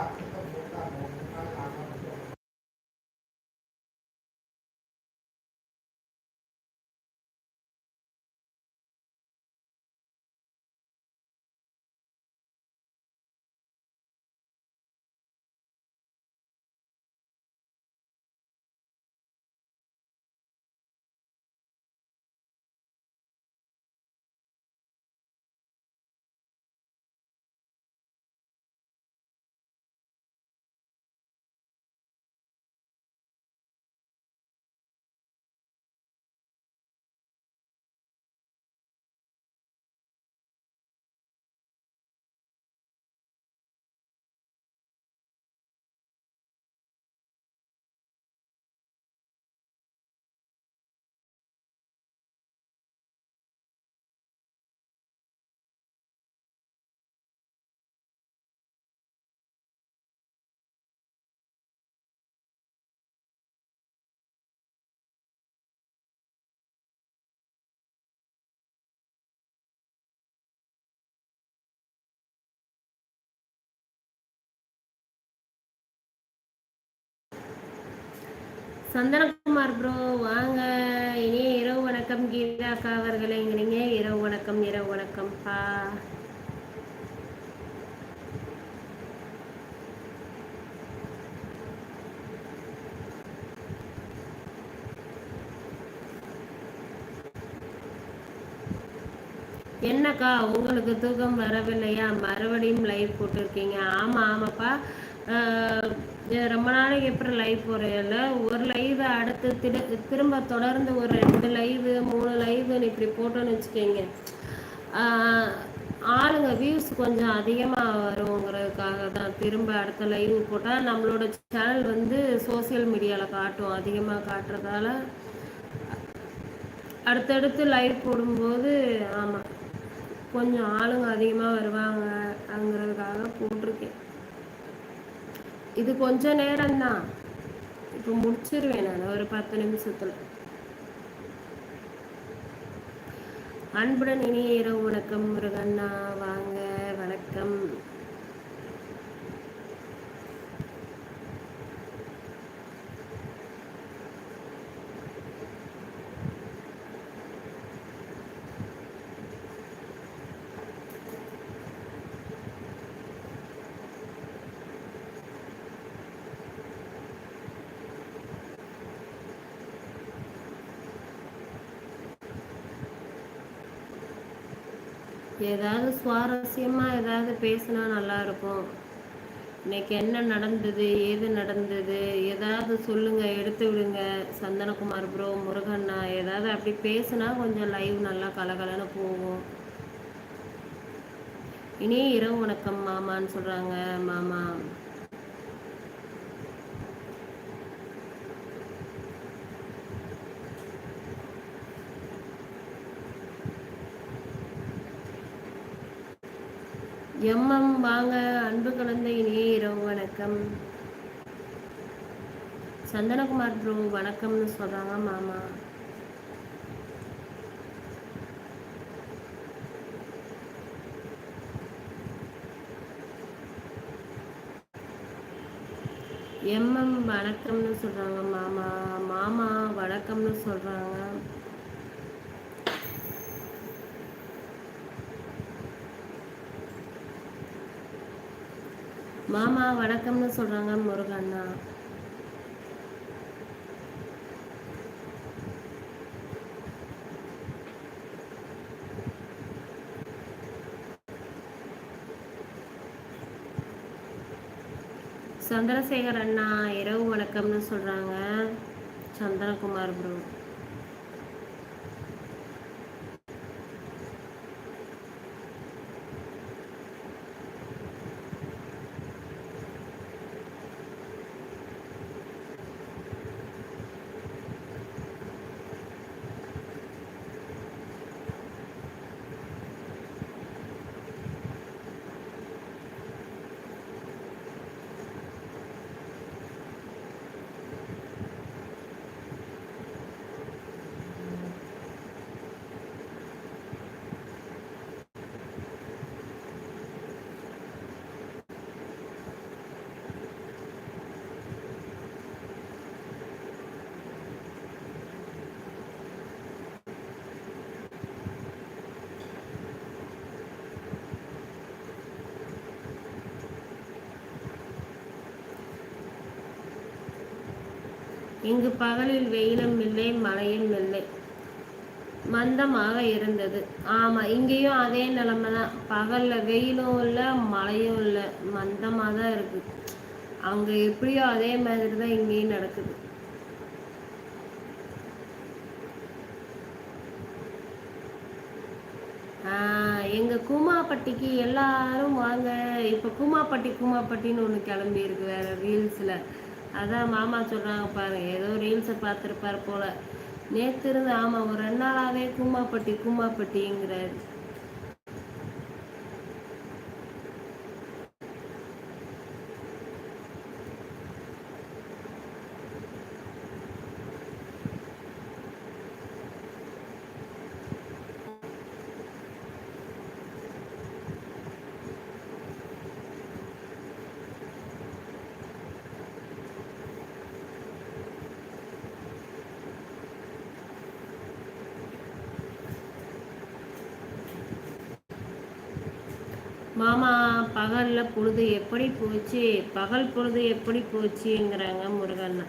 どうも。சந்தனகுமார் bro வாங்க. இனிய இரவு வணக்கம் கீதா அக்கா அவர்களே. இங்க இரவு வணக்கம் இரவு வணக்கம்ப்பா என்னக்கா உங்களுக்கு தூக்கம் வரவில்லையா? மறுபடியும் லைவ் போட்டிருக்கீங்க. ஆமாம் ஆமாப்பா. ரொம்ப நாளைக்கு எப்படி லைவ் போகிறேன்ல ஒரு லைவ் அடுத்து திரு திரும்ப தொடர்ந்து ஒரு ரெண்டு லைவு மூணு லைவுன்னு இப்படி போட்டோன்னு வச்சுக்கோங்க. ஆளுங்க வியூஸ் கொஞ்சம் அதிகமாக வருங்கிறதுக்காக தான் திரும்ப அடுத்த லைவ் போட்டால் நம்மளோட சேனல் வந்து சோசியல் மீடியாவில் காட்டும் அதிகமாக காட்டுறதால. அடுத்தடுத்து லைவ் போடும்போது ஆமாம் கொஞ்சம் ஆளுங்க அதிகமாக வருவாங்க அங்கிறதுக்காக போட்டிருக்கேன். இது கொஞ்ச நேரம்தான். இப்போ முடிச்சிருவேன் நான் ஒரு பத்து நிமிஷத்துல. அன்புடன் இனிய இரவு வணக்கம் முருகண்ணா. வாங்க வணக்கம் ஏதாவது சுவாரஸ்யமாக ஏதாவது பேசினா நல்லாயிருக்கும். இன்னைக்கு என்ன நடந்தது ஏது நடந்தது ஏதாவது சொல்லுங்க எடுத்து விடுங்க. சந்தனகுமார் ப்ரோ முருகண்ணா ஏதாவது அப்படி பேசுனா கொஞ்சம் லைவ் நல்லா கலகலன்னு போகும். இனி இரவு வணக்கம் மாமான்னு சொல்கிறாங்க மாமா. எம்எம் வாங்க அன்பு கலந்த இனிய இரவு வணக்கம். சந்தனகுமார் ப்ரோ வணக்கம்னு சொல்றாங்க மாமா. எம்எம் வணக்கம்னு சொல்றாங்க மாமா. மாமா வணக்கம்னு சொல்றாங்க. மாமா வணக்கம்னு சொல்றாங்க முருகண்ணா சந்திரசேகர் அண்ணா இரவு வணக்கம்னு சொல்றாங்க. சந்திரகுமார் ப்ரோ இங்கு பகலில் வெயிலும் இல்லை மழையும் இல்லை. மந்தமாக இருந்தது. ஆமா இங்கேயும் அதே நிலைமை தான் பகல்ல வெயிலும் இல்லை மழையும் இல்லை மந்தமாக தான் இருக்கு. அங்க எப்படியோ அதே மாதிரி தான் இங்கேயும் நடக்குது. எங்க கூமாப்பட்டிக்கு எல்லாரும் வாங்க. இப்ப கூமாப்பட்டி கூமாப்பட்டின்னு ஒண்ணு கிளம்பி இருக்கு வேற ரீல்ஸ்ல அதான் மாமா சொல்றாங்க பாருங்க ஏதோ ரீல்ஸை பார்த்துருப்பாரு போல. நேத்து இருந்து ஆமா ஒரு ரெண்டு நாளாவே கூமாப்பட்டி கூமாப்பட்டிங்கிறாரு மாமா பகல்ல பொழுது எப்படி போச்சு? பகல் பொழுது எப்படி போச்சுங்கிறாங்க முருகண்ணா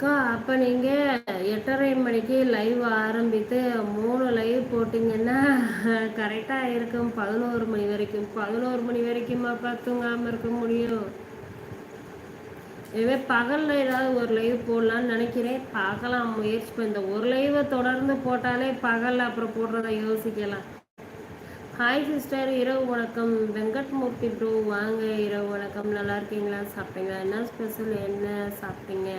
அக்கா அப்போ நீங்கள் எட்டரை மணிக்கு லைவ் ஆரம்பித்து மூணு லைவ் போட்டிங்கன்னா கரெக்டாக இருக்கும். பதினோரு மணி வரைக்கும். பதினோரு மணி வரைக்குமாப்பா தூங்காமல் இருக்க முடியும். இதுவே பகலில் ஏதாவது ஒரு லைவ் போடலான்னு நினைக்கிறேன். பார்க்கலாம் முயற்சி இந்த ஒரு லைவை தொடர்ந்து போட்டாலே பகலில் அப்புறம் போடுறத யோசிக்கலாம். ஹாய் சிஸ்டர் இரவு வணக்கம். வெங்கட்மூர்த்தி ப்ரோ வாங்க. இரவு வணக்கம். நல்லா இருக்கீங்களா? சாப்பிட்டீங்களா? என்ன ஸ்பெஷல் என்ன சாப்பிட்டீங்க?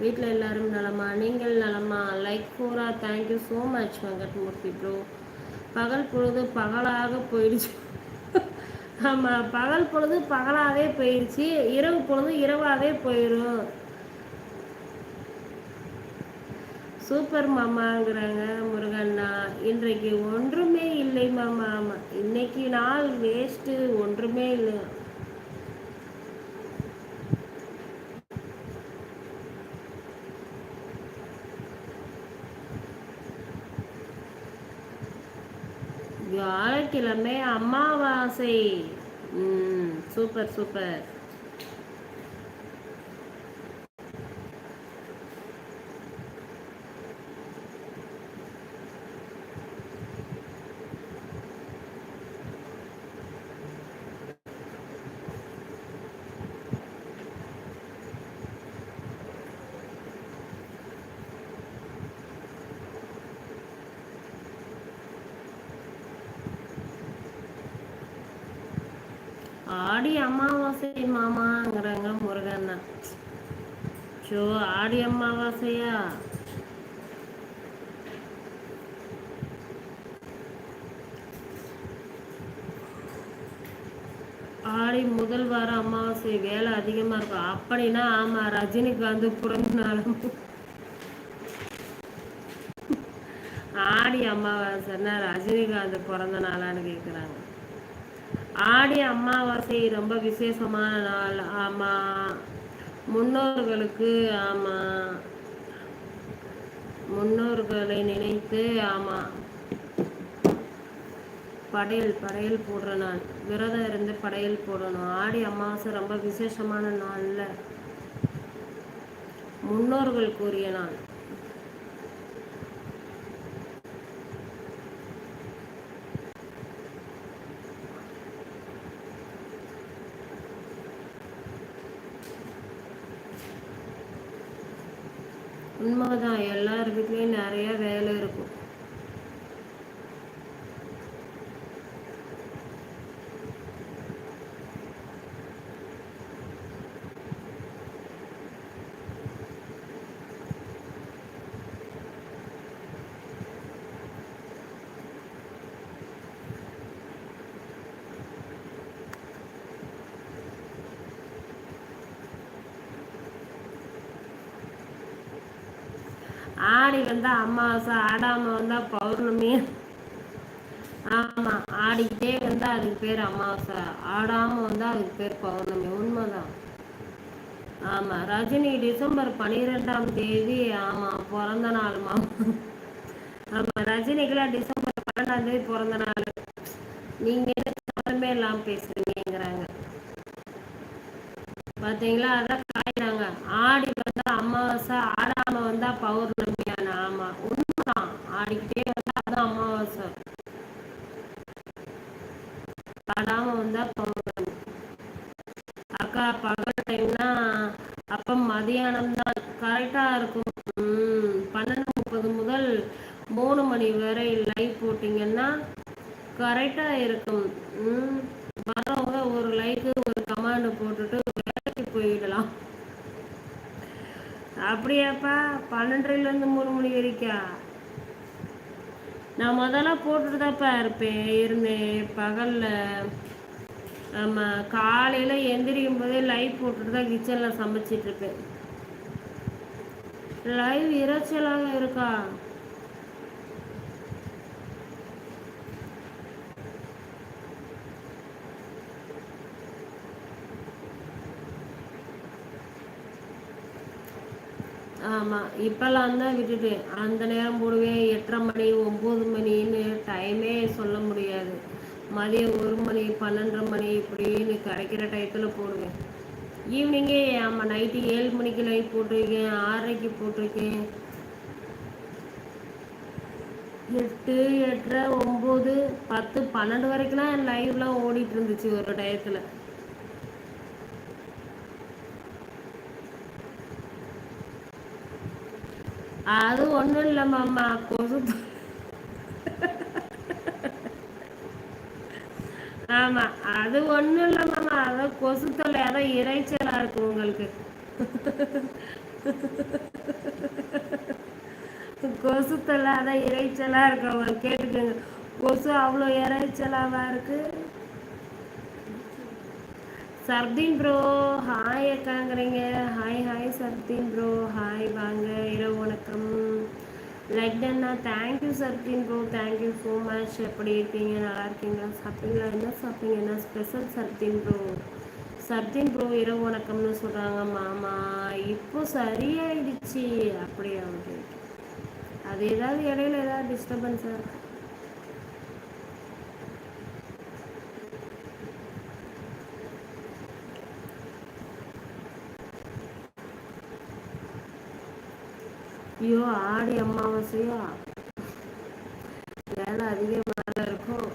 வீட்டில் எல்லாரும் நலமா? நீங்கள் நலமா? லைக் பூரா thank you so much Venkatmurthy bro பகல் பொழுது பகலாக போயிடுச்சு. ஆமாம் பகல் பொழுது பகலாகவே போயிடுச்சு இரவு பொழுது இரவாகவே போயிடும் சூப்பர் மாமாங்கிறாங்க முருகண்ணா. இன்றைக்கு ஒன்றுமே இல்லை மாமா. ஆமாம் இன்னைக்கு நாள் வேஸ்ட்டு ஒன்றுமே இல்லை. வியாழக்கிழமை அமாவாசை. ம் super super. Aadi Amavasai மாமாங்கிறாங்க Murugan show ஆடி அமாவாசையா? ஆடி முதல் வாரம் அமாவாசை வேலை அதிகமா இருக்கும். அப்படின்னா ஆமா ரஜினிகாந்த் பிறந்த நாளும் ஆடி அமாவாசைன்னா ரஜினிகாந்த் பிறந்த நாளான்னு கேட்குறாங்க ஆடி அமாவாசை ரொம்ப விசேஷமான நாள். ஆமாம் முன்னோர்களுக்கு ஆமாம் முன்னோர்களை நினைத்து ஆமாம் படையல் படையல் போடுற நாள். விரதம் இருந்து படையல் போடணும். ஆடி அமாவாசை ரொம்ப விசேஷமான நாளில் முன்னோர்கள் கூறிய நாள். உண்மைதான் எல்லார் வீட்லேயும் நிறைய வேலை இருக்கும். ஆடி வந்தா அமாவாசை ஆடாம வந்தா பௌர்ணமி. ஆமா ஆடிக்கிட்டே வந்தா அதுக்கு பேர் அமாவாசை ஆடாம வந்தா அதுக்கு பேர் பௌர்ணமி. உண்மைதான். ஆமா ரஜினி டிசம்பர் பனிரெண்டாம் தேதி ஆமா பிறந்த நாள் மாமா ஆமா ரஜினிக்கெல்லாம் டிசம்பர் பன்னெண்டாம் தேதி பிறந்த நாள். நீங்க என்ன சம்மந்தமே இல்லாம பேசுறீங்கிறாங்க பாத்தீங்களா அதான் காய்றாங்க ஆடி வந்தா அமாவாசை ஆடாம வந்தா பௌர்ணமியான ஆமா உண்மைதான் ஆடிக்கிட்டே வந்தா அதான் அமாவாசை ஆடாம வந்தா பௌர்ணமி அக்கா பகல் டைம்னா அப்ப மதியானம் தான் கரெக்டா இருக்கும் உம் பன்னெண்டு முப்பது முதல் மூணு மணி வரை லைவ் போட்டீங்கன்னா கரெக்டா இருக்கும். உம் வரவங்க ஒரு லைக்கு ஒரு கமாண்ட் போட்டுட்டு வேலைக்கு போயிடலாம். அப்படியாப்பா பன்னெண்டுல இருந்து மூணு மணி வரைக்கா? நான் முதல்ல போட்டுட்டு தான்ப்பா இருப்பேன். இருந்தேன் பகல்ல. ஆமா காலையில எந்திரிக்கும் போதே லைவ் போட்டுட்டு தான் கிச்சன்ல சமைச்சிட்டு இருப்பேன். லைவ் இறைச்சலாக இருக்கா? ஆமா இப்பெல்லாம் தான் விட்டுட்டேன் அந்த நேரம் போடுவேன் எட்டரை மணி ஒம்பது மணின்னு டைமே சொல்ல முடியாது. மதியம் ஒரு மணி பன்னெண்டரை மணி இப்படின்னு கிடைக்கிற டயத்தில் போடுவேன். ஈவினிங்கே ஆமாம் நைட்டு ஏழு மணிக்கு லைவ் போட்டிருக்கேன் ஆறரைக்கு போட்டிருக்கேன். எட்டு எட்டரை ஒம்பது பத்து பன்னெண்டு வரைக்கும்லாம் லைவ்லாம் ஓடிட்டு இருந்துச்சு ஒரு டயத்தில் அது ஒன்றும் இல்லை மாமா கொசு ஆமா அது ஒன்றும் இல்லை மாமா அதான் கொசு தொல்லை அதான் இறைச்சலாக இருக்கும் உங்களுக்கு. கொசு தொல்லை அதான் இறைச்சலாக இருக்கும் உங்களுக்கு கேட்டுக்கோங்க. கொசு அவ்வளோ இறைச்சலாவா இருக்கு? Sardeen bro hi அக்காங்கிறீங்க. Hi hi Sardeen bro. Hi வாங்க. இரவு வணக்கம். Like Anna thank you Sardeen bro. Thank you so much எப்படி இருக்கீங்க? நல்லா இருக்கீங்களா? சாப்பிட்டீங்களா? என்ன சாப்பிட்டீங்க? என்ன special Sardeen bro? Sardeen bro இரவு வணக்கம்னு சொல்கிறாங்க மாமா இப்போ சரியாயிடுச்சு. அப்படியா ஓகே அது ஏதாவது இடையில ஏதாவது டிஸ்டர்பன்ஸாக இருக்கு? ஐயோ ஆடி அமாவாசையா. வேலை அதிகம் இருக்கும்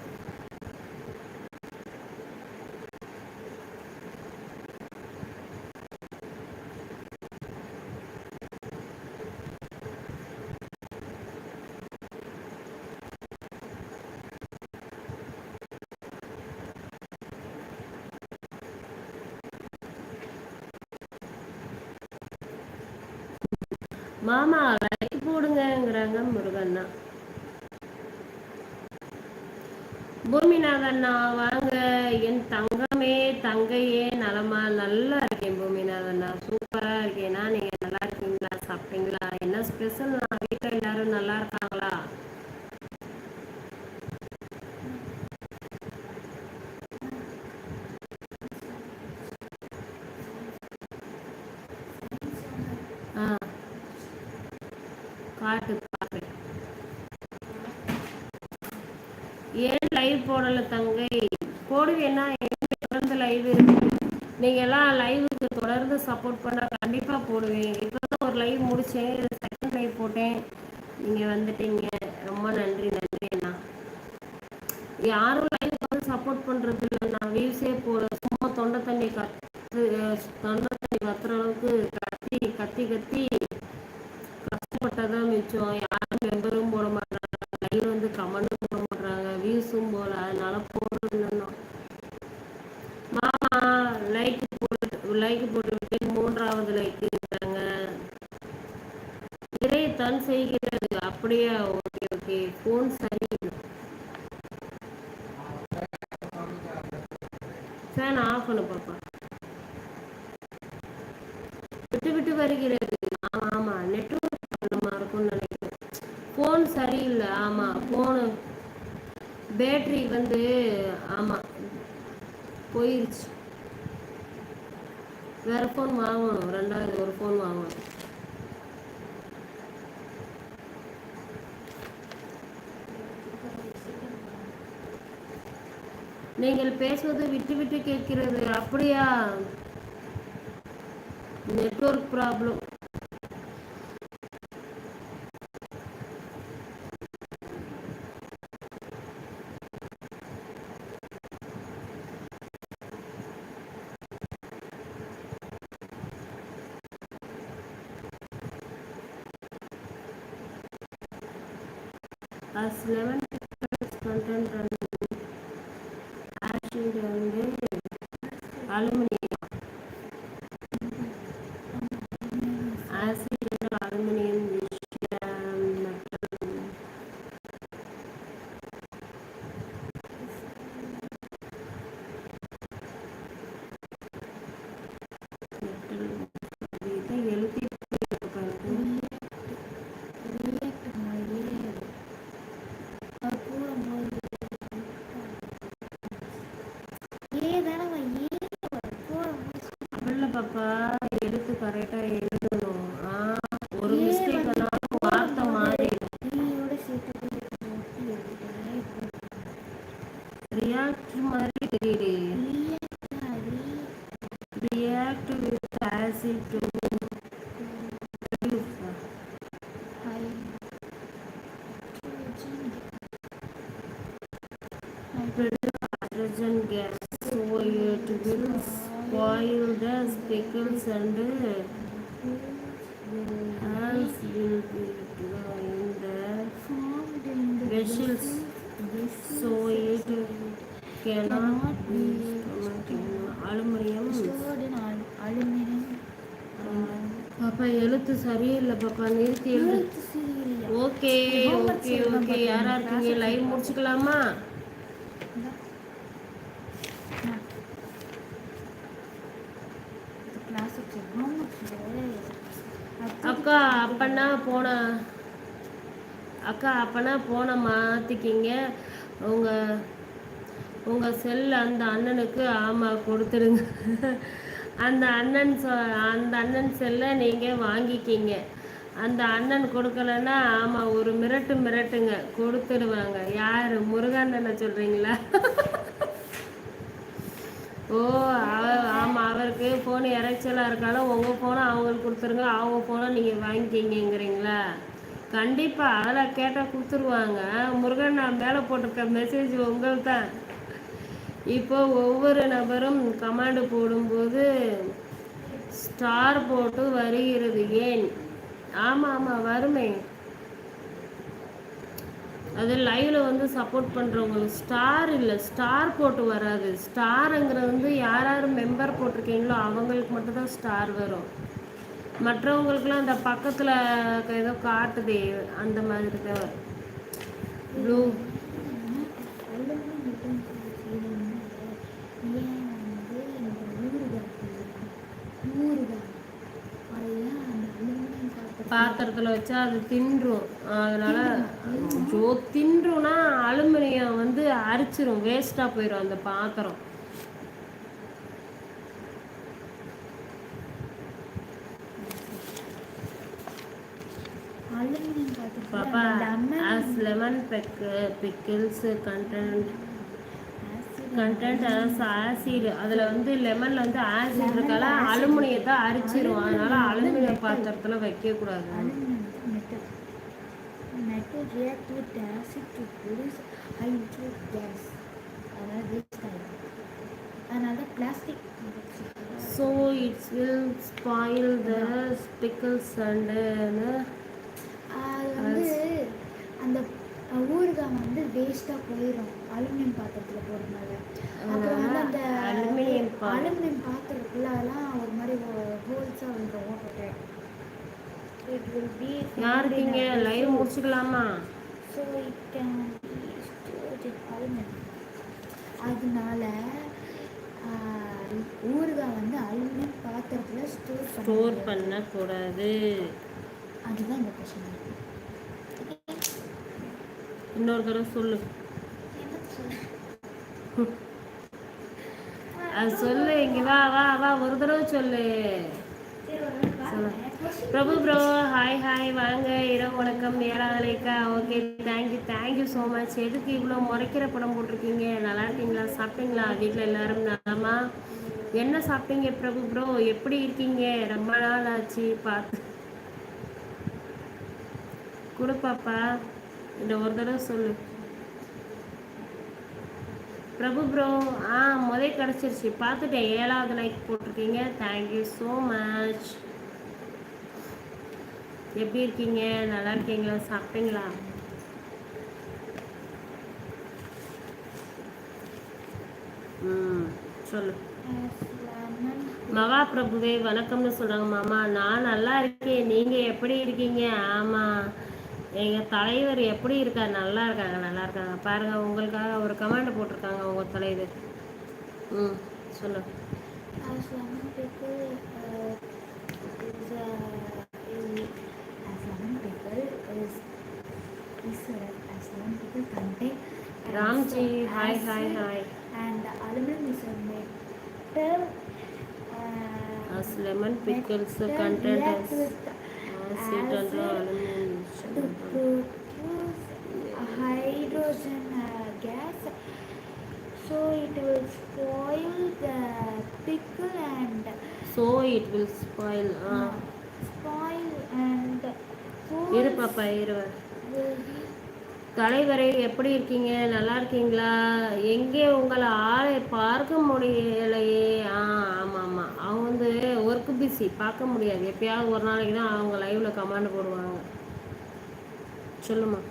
மாமா லைக் போடுங்கிறாங்க முருகண்ணா. பூமிநாதண்ணா வாங்க. என் தங்கமே தங்கையே நலமா நல்லா இருக்கேன் பூமிநாதண்ணா. சூப்பரா இருக்கேனா. நீங்க நல்லா இருக்கீங்களா? சாப்பிட்டீங்களா? என்ன ஸ்பெஷல் வீட்டில் எல்லாரும் நல்லா இருக்காங்களா? ஆ. பாட்டு பார்க்குறேன் ஏன் லைவ் போடல தங்கை. போடுவேன்னா எங்க தொடர்ந்து லைவ் இருக்கு நீங்க எல்லாம் லைவுக்கு தொடர்ந்து சப்போர்ட் பண்ணா கண்டிப்பா போடுவேன். இப்பதான் ஒரு லைவ் முடிச்சேன். செகண்ட் லைவ் போட்டேன். நீங்க வந்துட்டீங்க. ரொம்ப நன்றி நன்றி அண்ணா யாரும் லைவ் வந்து சப்போர்ட் பண்றது இல்லை நான் வியூஸே போட சும்மா தொண்டை தண்ணி கத்து தொண்டை தண்ணி கத்துற அளவுக்கு கத்தி கத்தி கத்தி போட்டால் தான் மிச்சம் யாரும் மெம்பரும் போட மாட்டாங்க லைவ் வந்து கமெண்டும் போட மாட்டாங்க வியூஸும் போல அதனால போடுறது மாமா லைக் போட்டு லைக் போட்டு மூன்றாவது லைக் இருக்காங்க தன் செய்கிறது? அப்படியா ஓகே ஓகே. ஃபோன் சரி ஃபேன் ஆஃப் பண்ணு பாப்பா. விட்டு விட்டு வருகிறது. ஆமா ஆமா. நெட்வொர்க் ப்ராப்ளமா இருக்கும்னு நினைக்கிறேன். ஃபோன் சரியில்லை. ஆமா ஃபோனு பேட்டரி வந்து ஆமா போயிருச்சு வேற ஃபோன் வாங்கணும் ரெண்டாவது ஒரு ஃபோன் வாங்கணும் நீங்கள் பேசுவது விட்டு விட்டு கேட்கிறது. அப்படியா? Network problem. As 11 Aleluya. Aluminium பாப்பா எழுத்து சரியில்லை பாப்பா நிறுத்தி எழுத்து ஓகே ஓகே ஓகே. யாரா இருக்கீங்க? லைவ் முடிச்சுக்கலாமா? அக்கா அப்பனா போன. அக்கா அப்பனா போன மாத்திக்கிங்க. உங்கள் உங்கள் செல் அந்த அண்ணனுக்கு ஆமாம் கொடுத்துருங்க அந்த அண்ணன் சொ அந்த அண்ணன் செல்லை நீங்கள் வாங்கிக்கிங்க. அந்த அண்ணன் கொடுக்கலன்னா ஆமாம் ஒரு மிரட்டு மிரட்டுங்க. கொடுத்துடுவாங்க. யார்? முருகண்ணனை சொல்கிறீங்களா ஓ அவ ஆமாம் அவருக்கு ஃபோன் இறைச்சலாக இருக்காலும் உங்கள் ஃபோனை அவங்களுக்கு கொடுத்துருங்க. அவங்க ஃபோனை நீங்கள் வாங்கிக்கிங்கிறீங்களா கண்டிப்பாக அதெல்லாம் கேட்டால் கொடுத்துருவாங்க. முருகன் நான் மேலே போட்டிருக்க மெசேஜ் உங்களுக்கு தான் இப்போ ஒவ்வொரு நபரும் கமாண்டு போடும்போது ஸ்டார் போட்டு வருகிறது. ஏன்? ஆமாம் ஆமாம் வருமே. அது லைவ்ல வந்து சப்போர்ட் பண்ணுறவங்களுக்கு ஸ்டார் இல்லை ஸ்டார் போட்டு வராது. ஸ்டாருங்கிறது வந்து யார் யார் மெம்பர் போட்டிருக்கீங்களோ அவங்களுக்கு மட்டும்தான் ஸ்டார் வரும். மற்றவங்களுக்குலாம் அந்த பக்கத்தில் ஏதோ காட்டுதே அந்த மாதிரி தான். ப்ளூ பாத்திரத்தில் வச்சா அது தின்றும். அதனால ஜோ தின்றும்னா அலுமினியம் வந்து அரிச்சிரும். வேஸ்ட்டாக போயிடும் அந்த பாத்திரம். பாப்பா lemon peg pickles content content acid அதில் வந்து லெமனில் வந்து ஆசிட் இருக்கால அலுமினியத்தை அரிச்சிரும். அதனால அலுமினிய பாத்திரத்தில் வைக்கக்கூடாது so it's will spoil the produce uh, and அது வந்து அந்த time. Another plastic. So it's will spoil the pickles and aluminium பாத்திரத்தில் போடுறதுனால அப்புறம் வந்து அந்த அலுமினியம் அலுமினியம் பாத்திரத்துலலாம் ஒரு மாதிரி ஹோல்ஸாக வந்துடும் ஓட்டை இட் வில் பி யார் இருக்கீங்க லைவ் முடிச்சுக்கலாமா? ஸோ இட் கேன் அலுமினியம் அதனால ஊறுகாய் வந்து அலுமினியம் பாத்திரத்தில் ஸ்டோர் ஸ்டோர் பண்ணக்கூடாது. அதுதான் இந்த கொஷின் இன்னொரு தடவை சொல்லு. அது சொல்லு இங்க வா வா வா ஒரு தடவை சொல்லு. பிரபு ப்ரோ ஹாய் ஹாய் வாங்க. இரவு வணக்கம் ஏழாவதுலேக்கா okay thank you thank you so much எதுக்கு இவ்வளோ முறைக்கிற படம் போட்டிருக்கீங்க? நல்லா இருக்கீங்களா? சாப்பிட்டீங்களா? வீட்டில் எல்லாரும் நலமா? என்ன சாப்பிட்டீங்க பிரபு ப்ரோ எப்படி இருக்கீங்க? ரொம்ப நாள் ஆச்சு பார்த்து கொடுப்பாப்பா இந்த ஒரு தடவை சொல்லு. பிரபு ப்ரோ ஆ முதல் கிடச்சிருச்சு. பார்த்துட்டேன் ஏழாவது லைக் போட்டிருக்கீங்க. தேங்க்யூ ஸோ மச் எப்படி இருக்கீங்க? நல்லா இருக்கீங்களா? சாப்பிட்டீங்களா? ம் சொல்லு. மகா பிரபுவே வணக்கம்னு சொல்கிறாங்க மாமா. நான் நல்லா இருக்கேன். நீங்கள் எப்படி இருக்கீங்க? ஆமாம் எங்கள் தலைவர் எப்படி இருக்கார் நல்லா இருக்காங்க நல்லா இருக்காங்க பாருங்கள் உங்களுக்காக ஒரு கமாண்ட் போட்டிருக்காங்க உங்கள் தலைவர் ம் சொல்லு Ramji hi hi hi and aluminium is matter as lemon pickles content as acid and aluminum to produce hydrogen gas. So it will spoil the pickle and So it will spoil. uh, spoil and இரு பாப்பா தலைவரே எப்படி இருக்கீங்க? நல்லா இருக்கீங்களா? எங்கே உங்களை ஆளை பார்க்க முடியலையே? ஆ ஆமாம் ஆமாம் அவங்க வந்து ஒர்க் பிஸி பார்க்க முடியாது. எப்பயாவது ஒரு நாளைக்கு தான் அவங்க லைவ்ல கமெண்ட் போடுவாங்க. சொல்லுமா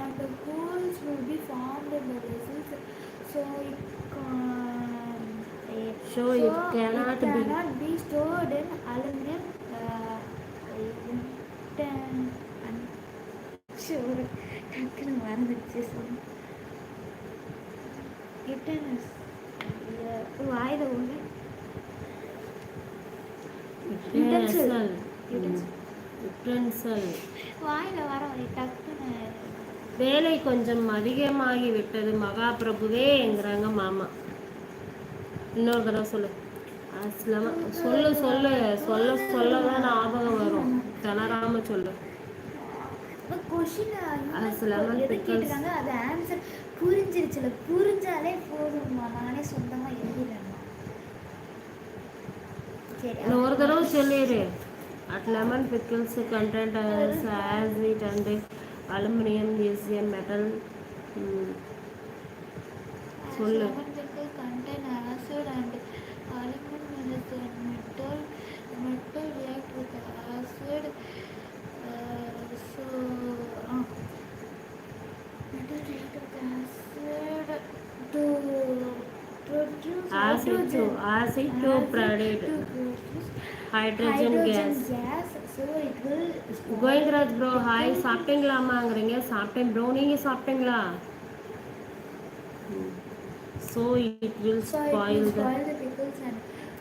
and the holes will be formed in the vessels so it can eh, So it cannot be- cannot be stored in aluminum uh, ten and sure டக்குனு மறந்துச்சு சொல்லு இட்டனஸ் வாயில ஒன்று Utensil. யுட்டென்சல் வாயில வர டக்குன்னு. வேலை கொஞ்சம் அதிகமாகி விட்டது. மகாபிரபுவேங்கிறாங்க மாமா. இன்னொரு தடவை சொல்லு. அஸ்லம சொல்லு சொல்லு. சொல்ல சொல்ல தான் ஞாபகம் வரும். திணறாம சொல்லு. புரிஞ்சிருச்சுல புரிஞ்சாலே போதும்மா நானே சொந்தமா எழுதிடுறேன் ஒரு தடவை சொல்லிடு. At lemon pickles content acid and aluminium is a metal சொல்லு. contain acid and aluminum is a metal metal react with acid uh, so uh, metal react with acid to produce acid to acid to produce to produce hydrogen gas gas so it will spoil Govindaraj bro hi சாப்பிட்டீங்களாமாங்கிறீங்க சாப்பிட்டேன் bro நீங்கள் சாப்பிட்டீங்களா so it will So it spoil will the spoil the pickles and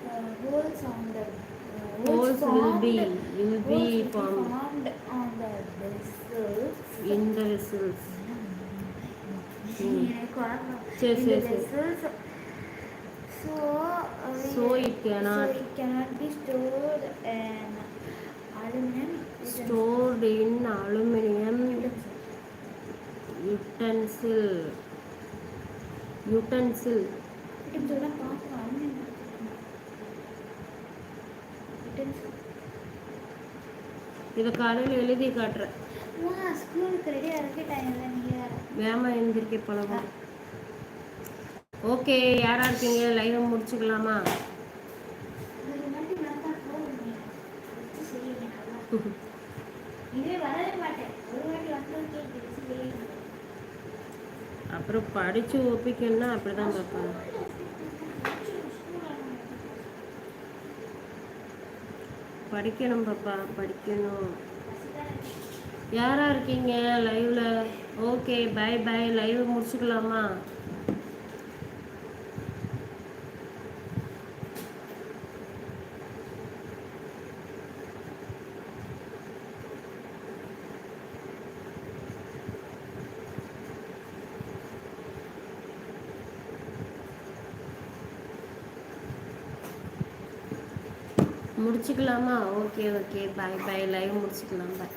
uh, holes on the uh, Holes will be formed- will holes be will formed formed on the vessels. in the vessels எனக்கு வரணும். சரி, In the சரி, சரி. vessels. So, uh, So it cannot- So it cannot be stored in aluminum. stored in aluminum utensil utensil. இதை காலையில் எழுதி காட்டுறேன் ஸ்கூலுக்கு ரெடியாக இருக்க டைம்ல நீங்கள் வேமா எழுந்திருக்க பழகம் ஓகே யாரா இருக்கீங்க? லைவ் முடிச்சுக்கலாமா? அப்புறம் படித்து ஒப்பிக்கணும்னா அப்படி தான் படிக்கணும் பாப்பா படிக்கணும். யாரா இருக்கீங்க? லைவ்ல. ஓகே பை பை லைவ் முடிச்சுக்கலாமா? முடிச்சுக்கலாமா? Okay okay bye bye live முடிச்சுக்கலாம். பை